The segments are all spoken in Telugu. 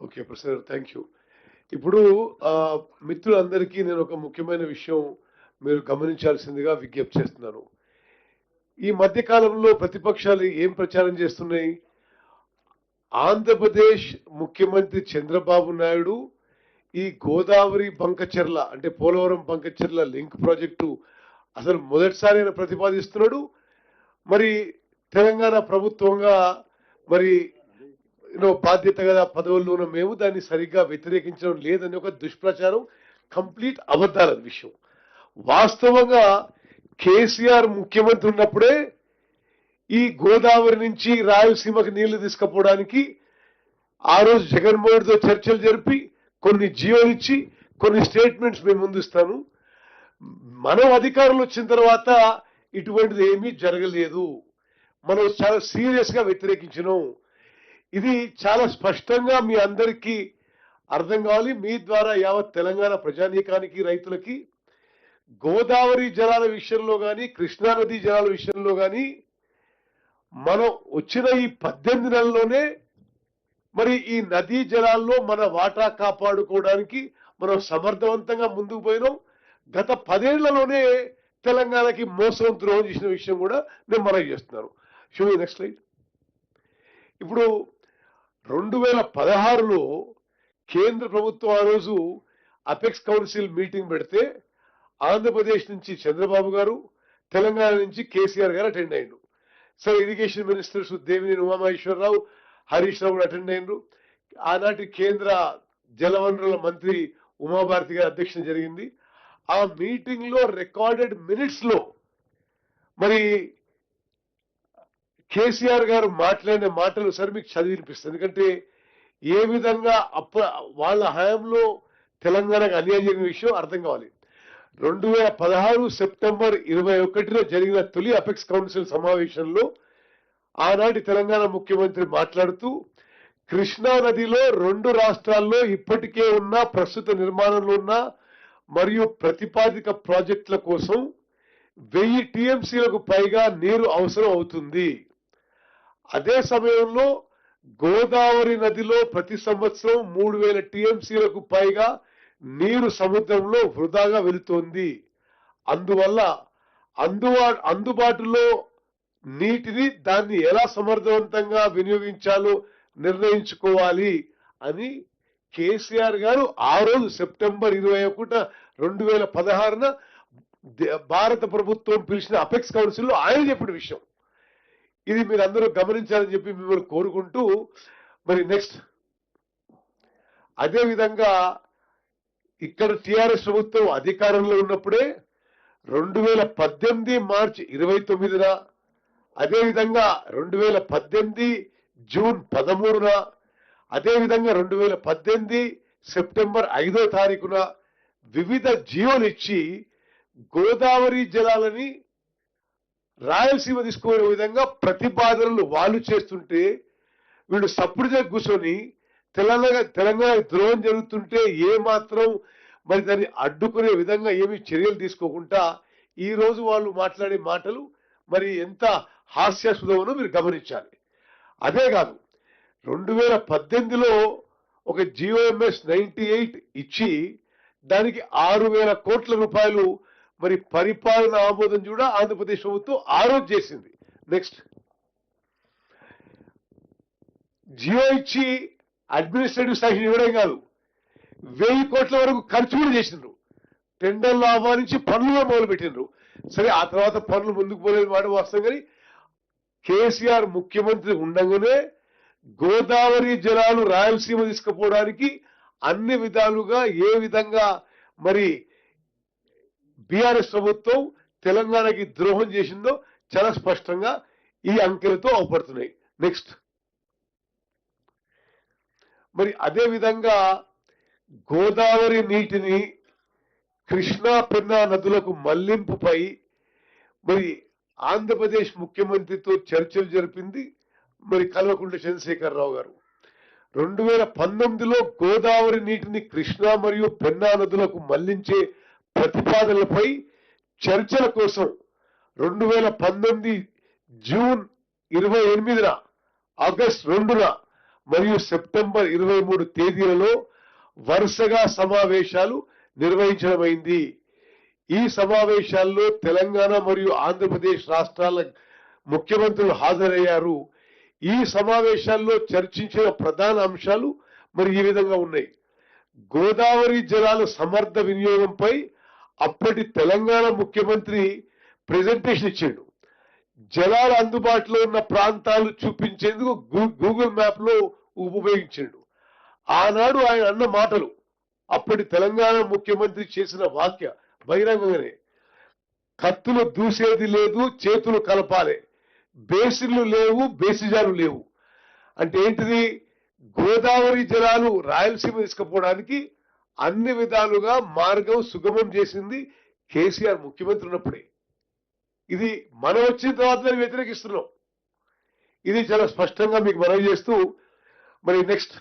ఓకే ప్రొఫెసర్ థ్యాంక్ యూ ఇప్పుడు మిత్రులందరికీ నేను ఒక ముఖ్యమైన విషయం మీరు గమనించాల్సిందిగా విజ్ఞప్తి చేస్తున్నాను. ఈ మధ్య కాలంలో ప్రతిపక్షాలు ఏం ప్రచారం చేస్తున్నాయి? ఆంధ్రప్రదేశ్ ముఖ్యమంత్రి చంద్రబాబు నాయుడు ఈ గోదావరి బంకచెర్ల అంటే పోలవరం బంకచెర్ల లింక్ ప్రాజెక్టు అసలు మొదటిసారి ఆయన ప్రతిపాదిస్తున్నాడు? మరి తెలంగాణ ప్రభుత్వంగా మరి బాధ్యత గల పదవుల్లో ఉన్న మేము దాన్ని సరిగ్గా వ్యతిరేకించడం లేదని ఒక దుష్ప్రచారం కంప్లీట్ అబద్ధాల విషయం. వాస్తవంగా కేసీఆర్ ముఖ్యమంత్రి ఉన్నప్పుడే ఈ గోదావరి నుంచి రాయలసీమకి నీళ్ళు తీసుకుపోవడానికి ఆ రోజు జగన్మోహన్తో చర్చలు జరిపి కొన్ని జియోలు ఇచ్చి కొన్ని స్టేట్మెంట్స్ మేము ముందుస్తాను మనం అధికారంలో వచ్చిన తర్వాత ఇటువంటిది ఏమీ జరగలేదు. మనం చాలా సీరియస్గా వ్యతిరేకించినాం. ఇది చాలా స్పష్టంగా మీ అందరికీ అర్థం కావాలి. మీ ద్వారా యావత్ తెలంగాణ ప్రజానీకానికి రైతులకి గోదావరి జలాల విషయంలో కానీ కృష్ణానది జలాల విషయంలో కానీ మనం వచ్చిన ఈ పద్దెనిమిది నెలల్లోనే మరి ఈ నదీ జలాల్లో మన వాటా కాపాడుకోవడానికి మనం సమర్థవంతంగా ముందుకు పోయినాం. గత పదేళ్ళలోనే తెలంగాణకి మోసం ద్రోహం చేసిన విషయం కూడా నేను మనవి చేస్తున్నాను షో నెక్స్ట్ లైట్ ఇప్పుడు రెండు వేల పదహారులో కేంద్ర ప్రభుత్వం ఆ రోజు అపెక్స్ కౌన్సిల్ మీటింగ్ పెడితే ఆంధ్రప్రదేశ్ నుంచి చంద్రబాబు గారు తెలంగాణ నుంచి కేసీఆర్ గారు అటెండ్ అయ్యారు సరే ఇరిగేషన్ మినిస్టర్స్ దేవినేని ఉమామహేశ్వరరావు హరీష్ రావు కూడా అటెండ్ అయ్యారు ఆనాటి కేంద్ర జలవనరుల మంత్రి ఉమాభారతి గారి అధ్యక్షత జరిగింది. ఆ మీటింగ్లో రికార్డెడ్ మినిట్స్లో మరి కేసీఆర్ గారు మాట్లాడిన మాటలు సరే మీకు చదివినిపిస్తుంది ఎందుకంటే ఏ విధంగా అప్ప వాళ్ళ హయాంలో తెలంగాణకు అన్యాయం జరిగిన విషయం అర్థం కావాలి. రెండు వేల పదహారు సెప్టెంబర్ ఇరవై ఒకటిలో జరిగిన తొలి అపెక్స్ కౌన్సిల్ సమావేశంలో ఆనాటి తెలంగాణ ముఖ్యమంత్రి మాట్లాడుతూ కృష్ణా నదిలో రెండు రాష్ట్రాల్లో ఇప్పటికే ఉన్న ప్రస్తుత నిర్మాణంలో ఉన్న మరియు ప్రతిపాదిక ప్రాజెక్టుల కోసం వెయ్యి టీఎంసీలకు పైగా నీరు అవసరం అవుతుంది. అదే సమయంలో గోదావరి నదిలో ప్రతి సంవత్సరం మూడు వేల టీఎంసీలకు పైగా నీరు సముద్రంలో వృధాగా వెళుతోంది. అందువల్ల అందుబా అందుబాటులో నీటిని దాన్ని ఎలా సమర్థవంతంగా వినియోగించాలో నిర్ణయించుకోవాలి అని కేసీఆర్ గారు ఆ రోజు సెప్టెంబర్ ఇరవై ఒకట రెండు వేల పదహారున దే- భారత ప్రభుత్వం పిలిచిన అపెక్స్ కౌన్సిల్లో ఆయన చెప్పిన విషయం. ఇది మీరు అందరూ గమనించాలని చెప్పి మిమ్మల్ని కోరుకుంటూ మరి నెక్స్ట్. అదేవిధంగా ఇక్కడ టిఆర్ఎస్ ప్రభుత్వం అధికారంలో ఉన్నప్పుడే రెండు వేల పద్దెనిమిది మార్చి ఇరవై తొమ్మిదిన అదేవిధంగా రెండు వేల పద్దెనిమిది జూన్ పదమూడున అదేవిధంగా రెండు వేల పద్దెనిమిది సెప్టెంబర్ ఐదో తారీఖున వివిధ జియోలు ఇచ్చి గోదావరి జలాలని రాయలసీమ తీసుకునే విధంగా ప్రతిపాదనలు వాళ్ళు చేస్తుంటే వీళ్ళు సప్పుడుగా కూర్చొని తెలంగాణ తెలంగాణ ద్రోహం జరుగుతుంటే ఏ మాత్రం మరి దాన్ని అడ్డుకునే విధంగా ఏమీ చర్యలు తీసుకోకుండా ఈరోజు వాళ్ళు మాట్లాడే మాటలు మరి ఎంత హాస్యాస్పదమనో మీరు గమనించాలి. అదే కాదు రెండు వేల పద్దెనిమిదిలో ఒక జియోఎంఎస్ నైన్టీ ఎయిట్ ఇచ్చి దానికి ఆరు వేల కోట్ల రూపాయలు మరి పరిపాలన ఆమోదం కూడా ఆంధ్రప్రదేశ్ ప్రభుత్వం ఆ రోజు చేసింది. నెక్స్ట్ జియో ఇచ్చి అడ్మినిస్ట్రేటివ్ శాంక్షన్ ఇవ్వడం కాదు వెయ్యి కోట్ల వరకు ఖర్చు కూడా చేసిండ్రు. టెండర్లు ఆహ్వానించి పనులు మొదలు పెట్టిండ్రు సరే ఆ తర్వాత పనులు ముందుకు పోలేదు మాట వాస్తవం కానీ కేసీఆర్ ముఖ్యమంత్రి ఉండగానే గోదావరి జలాలు రాయలసీమ తీసుకుపోవడానికి అన్ని విధాలుగా ఏ విధంగా మరి బీఆర్ఎస్ ప్రభుత్వం తెలంగాణకి ద్రోహం చేసిందో చాలా స్పష్టంగా ఈ అంకెలతో అవపడుతున్నాయి. నెక్స్ట్ మరి అదే విధంగా గోదావరి నీటిని కృష్ణా పెన్నా నదులకు మళ్ళింపుపై మరి ఆంధ్రప్రదేశ్ ముఖ్యమంత్రితో చర్చలు జరిపింది మరి కల్వకుంట్ల చంద్రశేఖరరావు గారు. రెండు వేల పంతొమ్మిదిలో గోదావరి నీటిని కృష్ణా మరియు పెన్నా నదులకు మళ్ళించే ప్రతిపాదనలపై చర్చల కోసం రెండు వేల పంతొమ్మిది జూన్ ఇరవై ఎనిమిదిన ఆగస్ట్ రెండున మరియు సెప్టెంబర్ ఇరవై మూడు తేదీలలో వరుసగా సమావేశాలు నిర్వహించడమైంది. ఈ సమావేశాల్లో తెలంగాణ మరియు ఆంధ్రప్రదేశ్ రాష్ట్రాల ముఖ్యమంత్రులు హాజరయ్యారు. ఈ సమావేశాల్లో చర్చించిన ప్రధాన అంశాలు మరి ఈ విధంగా ఉన్నాయి. గోదావరి జలాల సమర్థ వినియోగంపై అప్పటి తెలంగాణ ముఖ్యమంత్రి ప్రెజెంటేషన్ ఇచ్చాడు. జలాలు అందుబాటులో ఉన్న ప్రాంతాలు చూపించేందుకు గూ- గూగుల్ మ్యాప్లో ఉపయోగించాడు. ఆనాడు ఆయన అన్న మాటలు అప్పటి తెలంగాణ ముఖ్యమంత్రి చేసిన వాక్య బహిరంగంగానే కత్తులు దూసేది లేదు చేతులు కలపాలి. బేసిన్లు లేవు బేసిజాలు లేవు. అంటే ఏంటిది? గోదావరి జలాలు రాయలసీమ తీసుకుపోవడానికి అన్ని విధాలుగా మార్గం సుగమం చేసింది కేసీఆర్ ముఖ్యమంత్రి ఉన్నప్పుడే. ఇది మనం వచ్చిన తర్వాత వ్యతిరేకిస్తున్నాం. ఇది చాలా స్పష్టంగా మీకు మనవి చేస్తూ మరి నెక్స్ట్.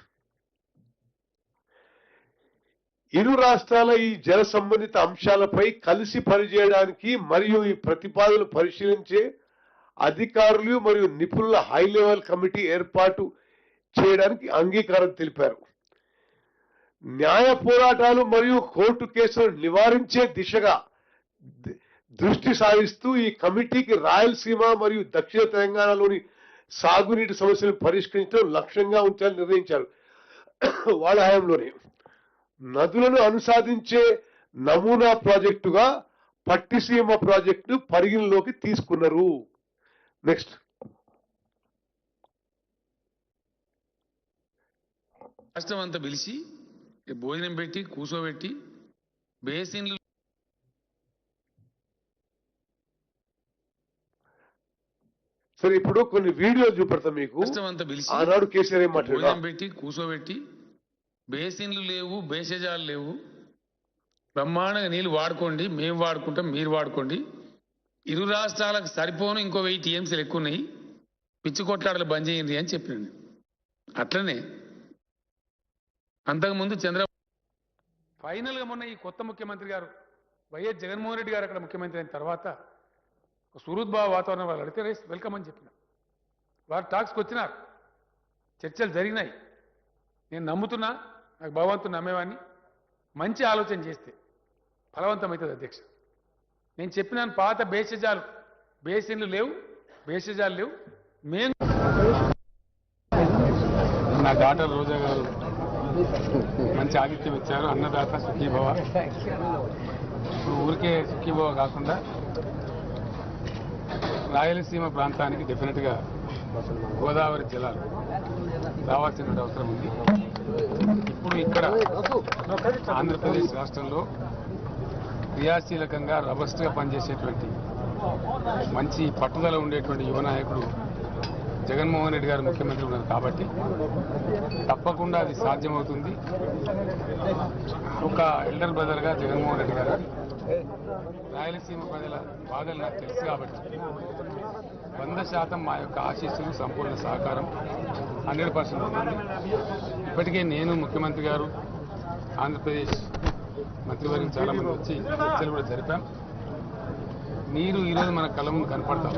ఇరు రాష్ట్రాల ఈ జల సంబంధిత అంశాలపై కలిసి పనిచేయడానికి మరియు ఈ ప్రతిపాదనలు పరిశీలించే అధికారులు మరియు నిపుణుల హై లెవెల్ కమిటీ ఏర్పాటు చేయడానికి అంగీకారం తెలిపారు. న్యాయ పోరాటాలు మరియు కోర్టు కేసులను నివారించే దిశగా దృష్టి సారిస్తూ ఈ కమిటీకి రాయలసీమ మరియు దక్షిణ తెలంగాణలోని సాగునీటి సమస్యలను పరిష్కరించడం లక్ష్యంగా ఉంచాలని నిర్ణయించారు. వాళ్ళ హయాంలోనే నదులను అనుసాదించే నమూనా ప్రాజెక్టుగా పట్టిసీమ ప్రాజెక్టు పరిగణలోకి తీసుకున్నారు. నెక్స్ట్ రాష్ట్రం అంతా పిలిచి భోజనం పెట్టి కూర్చోబెట్టి బేసిన్లు సరే ఇప్పుడు కొన్ని వీడియోలు చూపెడతాం మీకు. ఆనాడు కేసీఆర్ ఏం భోజనం మాట్లాడారు పెట్టి కూర్చోబెట్టి బేసిన్లు లేవు బేసజాలు లేవు. బ్రహ్మాండంగా నీళ్ళు వాడుకోండి మేము వాడుకుంటాం మీరు వాడుకోండి. ఇరు రాష్ట్రాలకు సరిపోను ఇంకో వెయ్యి టీఎంసీలు ఎక్కువ ఉన్నాయి పిచ్చి కొట్లాడలు బంద్ చేయండి అని చెప్పినాను అట్లనే అంతకుముందు చంద్ర ఫైనల్గా మొన్న ఈ కొత్త ముఖ్యమంత్రి గారు వైఎస్ జగన్మోహన్ రెడ్డి గారు అక్కడ ముఖ్యమంత్రి అయిన తర్వాత ఒక సుహృద్భావ వాతావరణం వాళ్ళు అడిగితే రైస్ వెల్కమ్ అని చెప్పిన. వారు టాక్స్కి వచ్చినారు. చర్చలు జరిగినాయి. నేను నమ్ముతున్నా నాకు భగవంతుని నమ్మేవాడిని. మంచి ఆలోచన చేస్తే ఫలవంతమవుతుంది అధ్యక్ష. నేను చెప్పినాను పాత బేసజాలు బేసిన్లు లేవు బేసజాలు లేవు. మేము నా డాటర్ రోజా గారు మంచి ఆతిథ్యం ఇచ్చారు. అన్నదాత సుఖీభవ. ఇప్పుడు ఊరికే సుఖీభవ కాకుండా రాయలసీమ ప్రాంతానికి డెఫినెట్గా గోదావరి జిల్లాలు రావాల్సిన అవసరం ఉంది. ఇప్పుడు ఇక్కడ ఆంధ్రప్రదేశ్ రాష్ట్రంలో క్రియాశీలకంగా రబస్ట్గా పనిచేసేటువంటి మంచి పట్టుదల ఉండేటువంటి యువ నాయకుడు జగన్మోహన్ రెడ్డి గారు ముఖ్యమంత్రి ఉన్నారు కాబట్టి తప్పకుండా అది సాధ్యమవుతుంది. ఒక ఎల్డర్ బ్రదర్గా జగన్మోహన్ రెడ్డి గారు రాయలసీమ ప్రజల బాధలు నాకు తెలుసు కాబట్టి వంద శాతం మా యొక్క ఆశీస్సులు సంపూర్ణ సహకారం హండ్రెడ్ పర్సెంట్ ఇప్పటికే నేను ముఖ్యమంత్రి గారు ఆంధ్రప్రదేశ్ మంత్రివర్గం చాలా మంది వచ్చి చర్చలు కూడా జరిపాం. నీరు ఈరోజు మన కళ్ళ ముందు కనపడతాం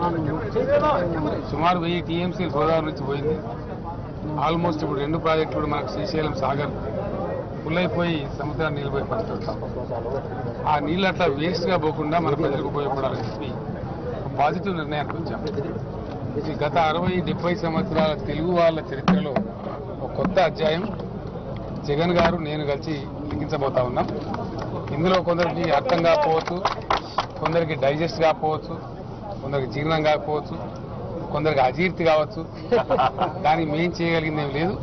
సుమారు వెయ్యి టీఎంసీలు గోదావరి నుంచి పోయింది. ఆల్మోస్ట్ ఇప్పుడు రెండు ప్రాజెక్టులు కూడా మనకు శ్రీశైలం సాగర్ ఫుల్ అయిపోయి సముద్రాన్ని నిలిపోయి పరిస్థితి ఆ నీళ్ళు అట్లా వేస్ట్గా పోకుండా మన ప్రజలకు ఉపయోగపడాలని చెప్పి పాజిటివ్ నిర్ణయానికి వచ్చాం. ఇది గత అరవై డెబ్బై సంవత్సరాల తెలుగు వాళ్ళ చరిత్రలో ఒక కొత్త అధ్యాయం. జగన్ గారు నేను కలిసి లిఖించబోతా ఉన్నాం. ఇందులో కొందరికి అర్థం కాకపోవచ్చు కొందరికి డైజెస్ట్ కాకపోవచ్చు కొందరికి జీర్ణం కాకపోవచ్చు కొందరికి అజీర్తి కావచ్చు. కానీ మేం చేయగలిగింది ఏం లేదు.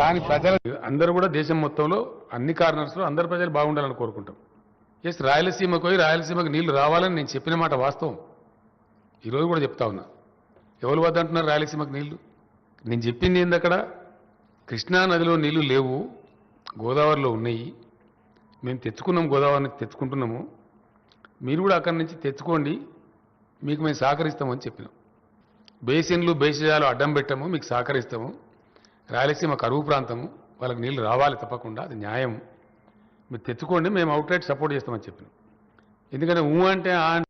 కానీ ప్రజల అందరూ కూడా దేశం మొత్తంలో అన్ని కార్నర్స్లో అందరు ప్రజలు బాగుండాలని కోరుకుంటాం. ఎస్ రాయలసీమకు పోయి రాయలసీమకు నీళ్ళు రావాలని నేను చెప్పిన మాట వాస్తవం. ఈరోజు కూడా చెప్తా ఉన్నా. ఎవరు వద్దంటున్నారు రాయలసీమకు నీళ్ళు? నేను చెప్పింది ఏంది అక్కడ? కృష్ణా నదిలో నీళ్ళు లేవు. గోదావరిలో ఉన్నాయి. మేము తెచ్చుకున్నాం గోదావరిని తెచ్చుకుంటున్నాము. మీరు కూడా అక్కడి నుంచి తెచ్చుకోండి. మీకు మేము సహకరిస్తామని చెప్పినాం. బేసిన్లు బేసిజాలు అడ్డం పెట్టాము మీకు సహకరిస్తాము. రాయలసీమ కరువు ప్రాంతము వాళ్ళకి నీళ్ళు రావాలి తప్పకుండా అది న్యాయం. మీరు తెచ్చుకోండి మేము అవుట్లెట్ సపోర్ట్ చేస్తామని చెప్పినాం. ఎందుకంటే ఊ అంటే ఆ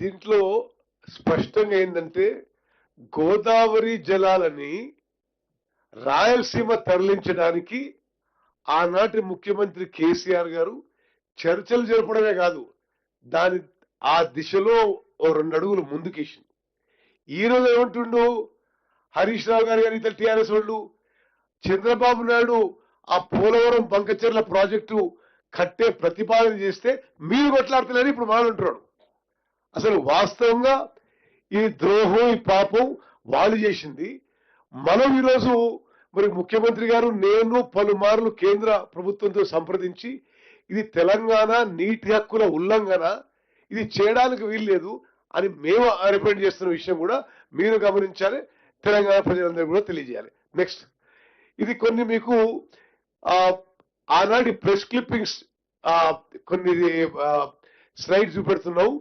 దీంట్లో స్పష్టంగా ఏంటంటే గోదావరి జలాలని రాయలసీమ తరలించడానికి ఆనాటి ముఖ్యమంత్రి కేసీఆర్ గారు చర్చలు జరపడమే కాదు దాని ఆ దిశలో ఓ రెండు అడుగులు ముందుకేసింది. ఈ ఏమంటుండు? హరీష్ రావు గారు కానీ ఇతర టిఆర్ఎస్ వాళ్ళు చంద్రబాబు నాయుడు ఆ పోలవరం బంకచెర్ల ప్రాజెక్టు కట్టే ప్రతిపాదన చేస్తే మీరు కొట్లాడుతున్నారని ఇప్పుడు మాట్లాడుతున్నాడు అసలు వాస్తవంగా ఈ ద్రోహం ఈ పాపం వాళ్ళు చేసింది మనం ఈరోజు మరి ముఖ్యమంత్రి గారు నేను పలుమార్లు కేంద్ర ప్రభుత్వంతో సంప్రదించి ఇది తెలంగాణ నీటి హక్కుల ఉల్లంఘన ఇది చేయడానికి వీల్లేదు అని మేము రిప్రజెంట్ చేస్తున్న విషయం కూడా మీరు గమనించాలి తెలంగాణ ప్రజలందరూ కూడా తెలియజేయాలి. నెక్స్ట్ ఇది కొన్ని మీకు ఆనాటి ప్రెస్ క్లిప్పింగ్స్ కొన్ని స్లైడ్స్ చూపెడుతున్నావు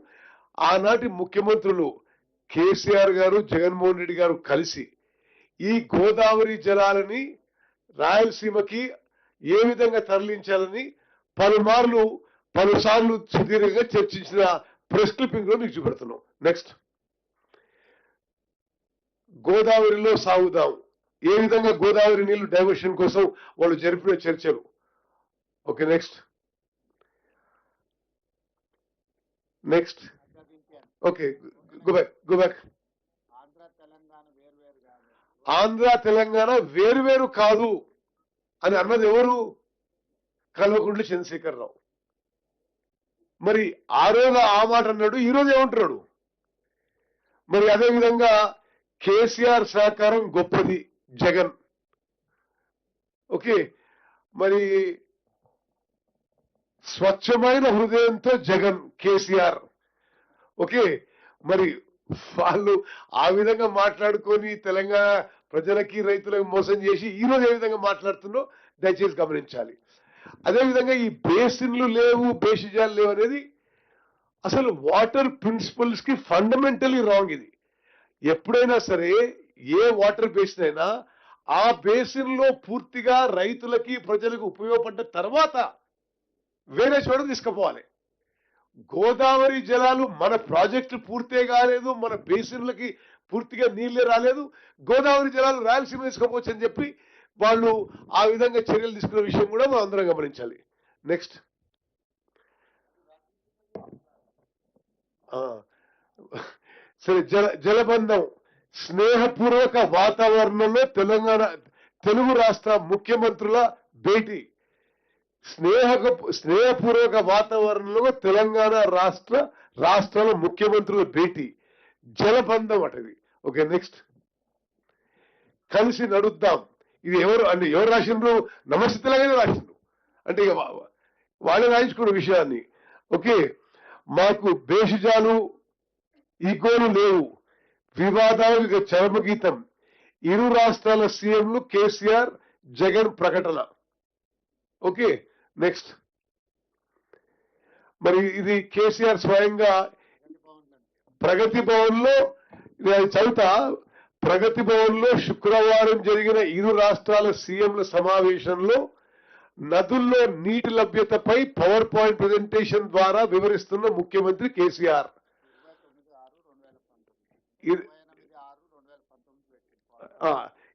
ఆనాటి ముఖ్యమంత్రులు కేసీఆర్ గారు జగన్మోహన్ రెడ్డి గారు కలిసి ఈ గోదావరి జలాలని రాయలసీమకి ఏ విధంగా తరలించాలని పలుమార్లు పలుసార్లు సుదీర్ఘంగా చర్చించిన ప్రెస్ క్లిప్పింగ్లో మీకు చూపెడుతున్నాం నెక్స్ట్ గోదావరిలో సాగుదాం ఏ విధంగా గోదావరి నీళ్ళు డైవర్షన్ కోసం వాళ్ళు జరిపిన చర్చలు okay next next okay go back go back Andhra Telangana వేర్వేరు కాదు ఆంధ్ర తెలంగాణ వేరువేరు కాదు అని అన్నది ఎవరు? కల్వకుంట్ల చంద్రశేఖరరావు. మరి ఆ రోజు ఆ మాట అన్నాడు ఈ రోజు ఏమంటున్నాడు? మరి అదే విధంగా కేసీఆర్ సహకారం గొప్పది జగన్. ఓకే మరి స్వచ్ఛమైన హృదయంతో జగన్ కేసీఆర్. ఓకే మరి వాళ్ళు ఆ విధంగా మాట్లాడుకొని తెలంగాణ ప్రజలకి రైతులకు మోసం చేసి ఈరోజు ఏ విధంగా మాట్లాడుతున్నో దయచేసి గమనించాలి. అదేవిధంగా ఈ బేసిన్లు లేవు బేసిజాలు లేవు అనేది అసలు వాటర్ ప్రిన్సిపల్స్కి ఫండమెంటలీ రాంగ్ ఇది. ఎప్పుడైనా సరే ఏ వాటర్ బేసిన్ అయినా ఆ బేసిన్లో పూర్తిగా రైతులకి ప్రజలకు ఉపయోగపడ్డ తర్వాత వేరే చోట తీసుకుపోవాలి. గోదావరి జలాలు మన ప్రాజెక్టు పూర్తే కాలేదు మన బేసిన్లకి పూర్తిగా నీళ్ళే రాలేదు. గోదావరి జలాలు రాయలసీమ తీసుకోవచ్చు అని చెప్పి వాళ్ళు ఆ విధంగా చర్యలు తీసుకున్న విషయం కూడా మనం అందరం గమనించాలి. నెక్స్ట్ సరే జల జలబంధం. స్నేహపూర్వక వాతావరణంలో తెలంగాణ తెలుగు రాష్ట్ర ముఖ్యమంత్రుల భేటీ. స్నేహ స్నేహపూర్వక వాతావరణంలో తెలంగాణ రాష్ట్ర రాష్ట్రాల ముఖ్యమంత్రుల భేటీ. జలబంధం అటది. ఓకే నెక్స్ట్ కలిసి నడుద్దాం. ఇది ఎవరు అంటే ఎవరు రాసిండ్రు? నమస్తే తెలంగాణ రాసిండ్రు. అంటే ఇక వాళ్ళే రాయించుకున్న విషయాన్ని. ఓకే మాకు భేషజాలు ఈగోలు లేవు. వివాదాలకు చరమగీతం. ఇరు రాష్ట్రాల సీఎంలు కేసీఆర్ జగన్ ప్రకటన. ఓకే నెక్స్ట్ మరి ఇది కేసీఆర్ స్వయంగా ప్రగతి భవన్లో చదువుతా ప్రగతి భవన్లో శుక్రవారం జరిగిన ఇరు రాష్ట్రాల సీఎంల సమావేశంలో నదుల్లో నీటి లభ్యతపై పవర్ పాయింట్ ప్రజెంటేషన్ ద్వారా వివరిస్తున్న ముఖ్యమంత్రి కేసీఆర్.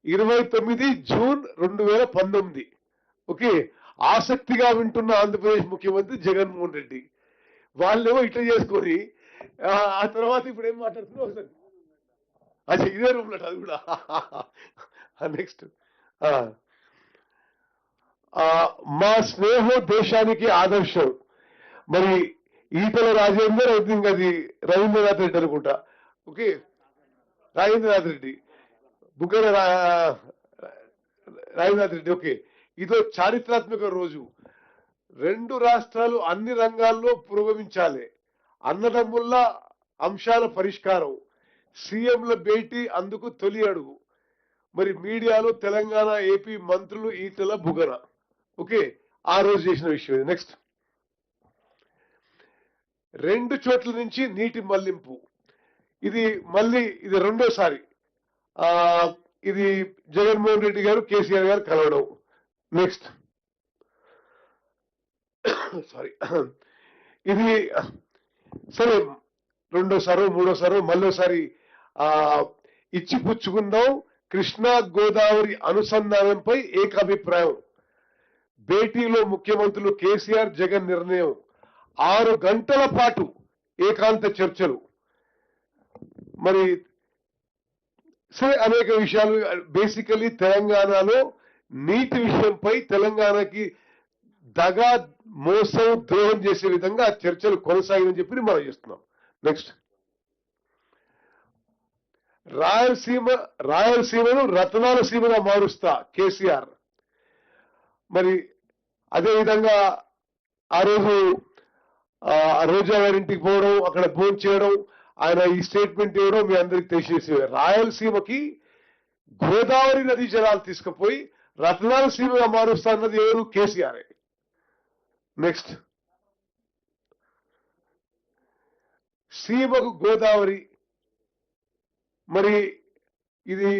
ఇరవై తొమ్మిది జూన్ రెండు వేల పంతొమ్మిది. ఓకే? ఆసక్తిగా వింటున్న ఆంధ్రప్రదేశ్ ముఖ్యమంత్రి జగన్మోహన్ రెడ్డి. వాళ్ళేమో ఇట్లా చేసుకొని ఆ, ఆ తర్వాత ఇప్పుడు ఏం మాట్లాడుతున్నారు? ఒకసారి అచ్చా ఇదే రూమ్లో అది కూడా. నెక్స్ట్ మా స్నేహం దేశానికి ఆదర్శం. మరి ఈటల రాజేందర్ ఐ థింక్ అది రవీంద్రనాథ్ రెడ్డి అనుకుంటా. ఓకే రాజేంద్రనాథ్ రెడ్డి. బుగ్గన రా- రాజేంద్రనాథ్ రెడ్డి. ఓకే ఇదో చారిత్రాత్మక రోజు. రెండు రాష్ట్రాలు అన్ని రంగాల్లో పురోగమించాలి. అన్నదమ్ముల అంశాల పరిష్కారం. సీఎంల భేటీ అందుకు తొలి అడుగు. మరి మీడియాలో తెలంగాణ ఏపీ మంత్రులు ఈటల బుగన ఓకే ఆ రోజు చేసిన విషయం ఇది. నెక్స్ట్ రెండు చోట్ల నుంచి నీటి మళ్ళింపు. ఇది మళ్ళీ ఇది రెండోసారి. ఆ ఇది జగన్మోహన్ రెడ్డి గారు కేసీఆర్ గారు కలవడం. నెక్స్ట్ సారీ ఇది సరే రెండోసారో మూడోసారో మళ్ళోసారి ఆ ఇచ్చి పుచ్చుకుందాం కృష్ణా గోదావరి అనుసంధానంపై ఏకాభిప్రాయం. భేటీలో ముఖ్యమంత్రులు కేసీఆర్ జగన్ నిర్ణయం. ఆరు గంటల పాటు ఏకాంత చర్చలు. మరి సరే అనేక విషయాలు. బేసికలీ తెలంగాణలో నీటి విషయంపై తెలంగాణకి దగా మోసం ద్రోహం చేసే విధంగా చర్చలు కొనసాగిందని చెప్పి మనం చేస్తున్నాం. నెక్స్ట్. రాయలసీమ రాయలసీమను రత్నాల సీమగా మారుస్తా కేసీఆర్. మరి అదేవిధంగా ఆ రోజు రోజా గారింటికి పోవడం అక్కడ ఫోన్ చేయడం ఆయన ఈ స్టేట్మెంట్ ఇవ్వడం మీ అందరికి తెలిసేసి రాయలసీమకి గోదావరి నది జలాలు తీసుకుపోయి రత్నాల సీమగా మారుస్తా అన్నది ఎవరు? కేసీఆర్. నెక్స్ట్ సీమకు గోదావరి మరి ఇది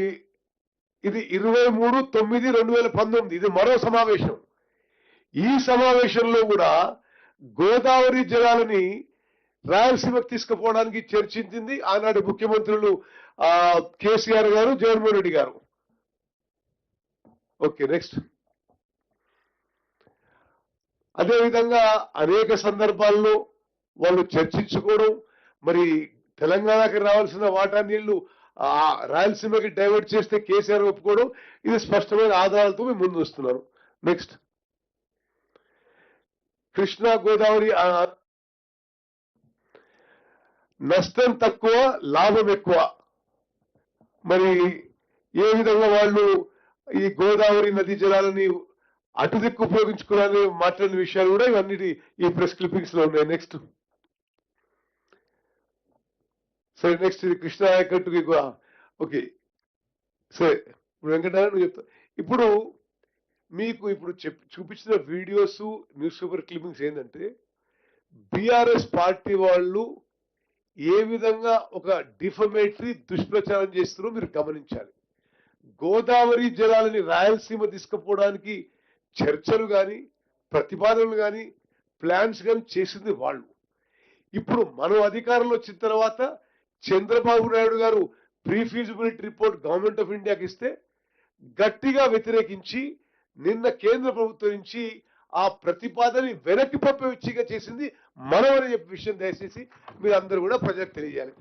ఇది ఇరవై మూడు తొమ్మిది రెండు వేల పంతొమ్మిది ఇది మరో సమావేశం. ఈ సమావేశంలో కూడా గోదావరి జలాలని రాయలసీమకు తీసుకుపోవడానికి చర్చించింది ఆనాటి ముఖ్యమంత్రులు కేసీఆర్ గారు జగన్మోహన్ రెడ్డి గారు. Okay next. అదేవిధంగా అనేక సందర్భాల్లో వాళ్ళు చర్చించుకోవడం మరి తెలంగాణకి రావాల్సిన వాటా నీళ్ళు రాయలసీమకి డైవర్ట్ చేస్తే కేసీఆర్ ఒప్పుకోవడం ఇది స్పష్టమైన ఆధారాలతో మేము ముందు వస్తున్నారు. నెక్స్ట్ కృష్ణా గోదావరి నష్టం తక్కువ లాభం ఎక్కువ. మరి ఏ విధంగా వాళ్ళు ఈ గోదావరి నదీ జలాలని అటుదిక్కు ఉపయోగించుకోవాలని మాట్లాడిన విషయాలు కూడా ఇవన్నీ ఈ ప్రెస్ క్లిప్పింగ్స్లో ఉన్నాయి. నెక్స్ట్ సరే నెక్స్ట్ కృష్ణ కృష్ణా ఓకే సరే ఇప్పుడు వెంకటరావు చెప్తా. ఇప్పుడు మీకు ఇప్పుడు చెప్ చూపించిన వీడియోస్ న్యూస్ పేపర్ క్లిప్పింగ్స్ ఏంటంటే బీఆర్ఎస్ పార్టీ వాళ్ళు ఏ విధంగా ఒక డిఫమేటరీ దుష్ప్రచారం చేస్తున్నారో మీరు గమనించాలి. గోదావరి జలాలని రాయలసీమ తీసుకుపోవడానికి చర్చలు కానీ ప్రతిపాదనలు కానీ ప్లాన్స్ కానీ చేసింది వాళ్ళు. ఇప్పుడు మనం అధికారంలో వచ్చిన తర్వాత చంద్రబాబు నాయుడు గారు pre feasibility report government of ఇండియాకి ఇస్తే గట్టిగా వ్యతిరేకించి నిన్న కేంద్ర ప్రభుత్వం నుంచి ఆ ప్రతిపాదనని వెనక్కి పంపే విచ్చిగా చేసింది మనమని చెప్పి చెప్పే విషయం దయచేసి మీరు అందరూ కూడా ప్రజలకు తెలియజేయాలి.